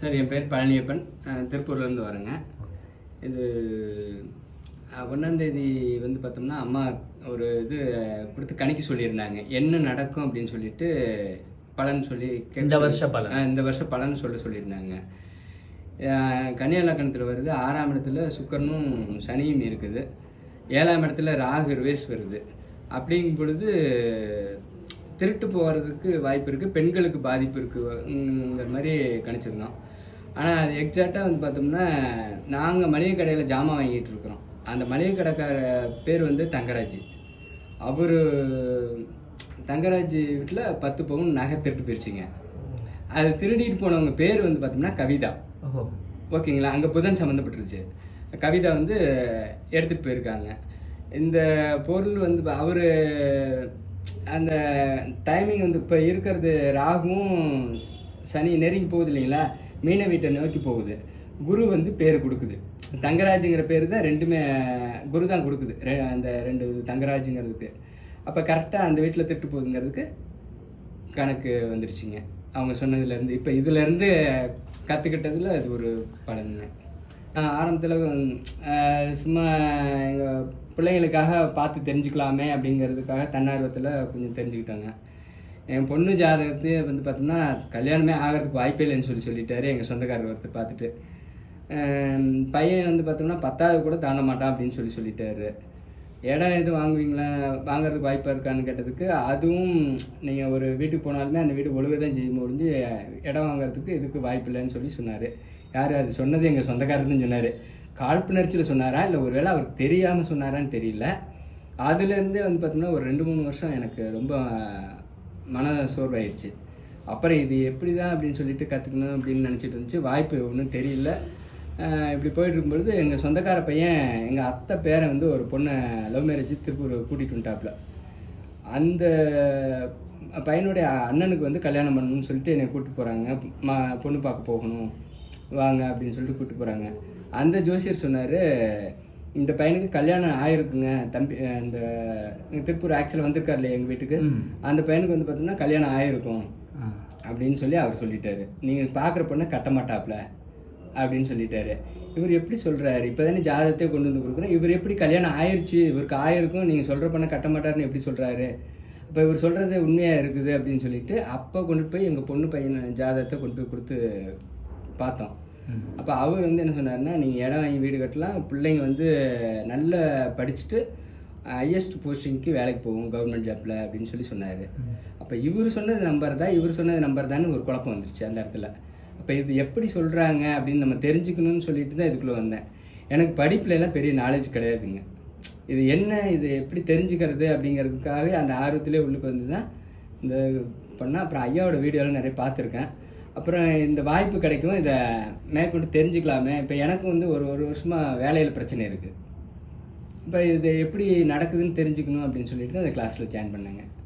Sir என் பேர் பழனியப்பன். திருப்பூர்லேருந்து வரேங்க. இது அஹ், ஒண்ணாந்தேதி வந்து பார்த்தோம்னா அம்மா ஒரு இது கொடுத்து கணிக்க சொல்லியிருந்தாங்க. என்ன நடக்கும் அப்படின்னு சொல்லிட்டு பலன் சொல்லி இந்த வருஷ பலன். இந்த வருஷம் பலன் சொல்ல சொல்லியிருந்தாங்க. கன்னியா லக்கணத்தில் வருது. ஆறாம் இடத்துல சுக்கரனும் சனியும் இருக்குது. ஏழாம் இடத்துல ராகு ரிவேஸ் வருது. அப்படிங்கும் பொழுது திருட்டு போகிறதுக்கு வாய்ப்பு இருக்குது பெண்களுக்கு பாதிப்பு இருக்குங்கிற மாதிரி கணிச்சிருந்தோம். ஆனால் அது எக்ஸாக்டாக வந்து பார்த்தோம்னா நாங்கள் மளிகை கடையில் ஜாமான் வாங்கிட்டு இருக்கிறோம். அந்த மளிகை கடைக்கார பேர் வந்து தங்கராஜ். அவர் தங்கராஜ் வீட்டில் பத்து பவுன் நகை திருட்டு போயிடுச்சிங்க அது திருடிட்டு போனவங்க பேர் வந்து பார்த்தோம்னா கவிதா. ஓகேங்களா? அங்கே புதன் சம்மந்தப்பட்டுருச்சு கவிதா வந்து எடுத்துகிட்டு போயிருக்காங்க. இந்த பொருள் வந்து அவர் அந்த டைமிங் வந்து இப்போ இருக்கிறது ராகுவும் சனி நெருங்கி போகுது இல்லைங்களா? மீன வீட்டை நோக்கி போகுது. குரு வந்து பேர் கொடுக்குது. தங்கராஜுங்கிற பேர் தான் ரெண்டுமே குரு தான் கொடுக்குது. ரெ- அந்த ரெண்டு தங்கராஜுங்கிறதுக்கு. அப்போ கரெக்டாக அந்த வீட்டில் திட்டு போகுதுங்கிறதுக்கு கணக்கு வந்துருச்சுங்க. அவங்க சொன்னதுலேருந்து இப்போ இதுலேருந்து கற்றுக்கிட்டதில் அது ஒரு பலனுங்க. ஆரம்பத்தில் சும்மா எங்கள் பிள்ளைங்களுக்காக பார்த்து தெரிஞ்சுக்கலாமே அப்படிங்கிறதுக்காக தன்னார்வத்தில் கொஞ்சம் தெரிஞ்சுக்கிட்டாங்க. என் பொண்ணு ஜாதகத்தையே வந்து பார்த்தோம்னா கல்யாணமே ஆகிறதுக்கு வாய்ப்பே இல்லைன்னு சொல்லி சொல்லிட்டாரு எங்கள் சொந்தக்காரர் ஒருத்தர் பார்த்துட்டு. பையன் வந்து பார்த்தோம்னா பத்தாவது கூட தாண்ட மாட்டான் அப்படின்னு சொல்லி சொல்லிட்டாரு. இடம் எதுவும் வாங்குவீங்களா? வாங்குறதுக்கு வாய்ப்பாக இருக்கான்னு கேட்டதுக்கு அதுவும் நீங்கள் ஒரு வீட்டுக்கு போனாலுமே அந்த வீடு ஒழுக தான் செய்ய முடிஞ்சு இடம் வாங்குறதுக்கு இதுக்கு வாய்ப்பு இல்லைன்னு சொல்லி சொன்னார். யார் அது? சொன்னது எங்கள் சொந்தக்காரர் தான் சொன்னார். காழ்ப்புணர்ச்சியில் சொன்னாரா? இல்லை ஒருவேளை அவருக்கு தெரியாமல் சொன்னாரான்னு தெரியல. அதுலேருந்தே வந்து பார்த்தோம்னா ஒரு ரெண்டு மூணு வருஷம் எனக்கு ரொம்ப மன சோர்வாயிருச்சு அப்புறம் இது எப்படி தான் அப்படின்னு சொல்லிட்டு கற்றுக்கணும் அப்படின்னு நினச்சிட்டு இருந்துச்சு. வாய்ப்பு ஒன்றும் தெரியல. இப்படி போயிட்டு இருக்கும்பொழுது எங்கள் சொந்தக்கார பையன் எங்கள் அத்தை பேரை வந்து ஒரு பொண்ணை லவ் மேரேஜ் திருப்பூர் கூட்டிகிட்டு வந்துட்டாப்புல. அந்த பையனுடைய அண்ணனுக்கு வந்து கல்யாணம் பண்ணணும்னு சொல்லிட்டு என்னை கூப்பிட்டு போகிறாங்க மா பொண்ணு பார்க்க போகணும் வாங்க அப்படின்னு சொல்லிட்டு கூப்பிட்டு போகிறாங்க அந்த ஜோசியர் சொன்னார் இந்த பையனுக்கு கல்யாணம் ஆயிருக்குங்க. தம்பி இந்த திருப்பூர் ஆக்சுவலாக வந்திருக்காருல்ல எங்கள் வீட்டுக்கு. அந்த பையனுக்கு வந்து பார்த்தோம்னா கல்யாணம் ஆயிருக்கும். அப்படின்னு சொல்லி அவர் சொல்லிட்டாரு. நீங்கள் பார்க்குற பொண்ணை கட்ட மாட்டாப்ல. அப்படின்னு சொல்லிட்டாரு. இவர் எப்படி சொல்கிறாரு இப்போ தானே ஜாதகத்தை கொண்டு வந்து கொடுக்குறோம் இவர் எப்படி கல்யாணம் ஆயிருச்சு? இவருக்கு ஆயிருக்கும். நீங்கள் சொல்கிற பொண்ணை கட்ட மாட்டாருன்னு எப்படி சொல்கிறாரு இப்போ இவர் சொல்கிறது உண்மையாக இருக்குது அப்படின்னு சொல்லிட்டு அப்போ கொண்டு போய் எங்கள் பொண்ணு பையன் ஜாதகத்தை கொண்டு போய் கொடுத்து பார்த்தோம். அப்போ அவர் வந்து என்ன சொன்னாருன்னா நீங்கள் இடம் வாங்கி வீடு கட்டலாம். பிள்ளைங்க வந்து நல்ல படிச்சுட்டு ஹையஸ்ட் போஸ்டிங்க்கு வேலைக்கு போகும் கவர்மெண்ட் ஜாப்பில் அப்படின்னு சொல்லி சொன்னார். அப்போ இவர் சொன்னது நம்பர் தான் இவர் சொன்னது நம்பர் தான் ஒரு குழப்பம் வந்துருச்சு அந்த இடத்துல. அப்போ இது எப்படி சொல்கிறாங்க அப்படின்னு நம்ம தெரிஞ்சுக்கணும்னு சொல்லிட்டு தான் இதுக்குள்ளே வந்தேன். எனக்கு படிப்புல எல்லாம் பெரிய நாலேஜ் கிடையாதுங்க. இது என்ன? இது எப்படி தெரிஞ்சுக்கிறது அப்படிங்கிறதுக்காகவே அந்த ஆர்வத்திலே உள்ளுக்கு வந்து தான் இந்த பண்ணால் அப்புறம் ஐயாவோட வீடியோலாம் நிறைய பார்த்துருக்கேன். அப்புறம் இந்த வாய்ப்பு கிடைக்கும். இதை மேற்கொண்டு தெரிஞ்சுக்கலாமே. இப்போ எனக்கு வந்து ஒரு ஒரு வருஷமாக வேலையில் பிரச்சனை இருக்குது இப்போ இது எப்படி நடக்குதுன்னு தெரிஞ்சுக்கணும் அப்படின்னு சொல்லிட்டு தான் அந்த கிளாஸில் ஜாயின் பண்ணேங்க.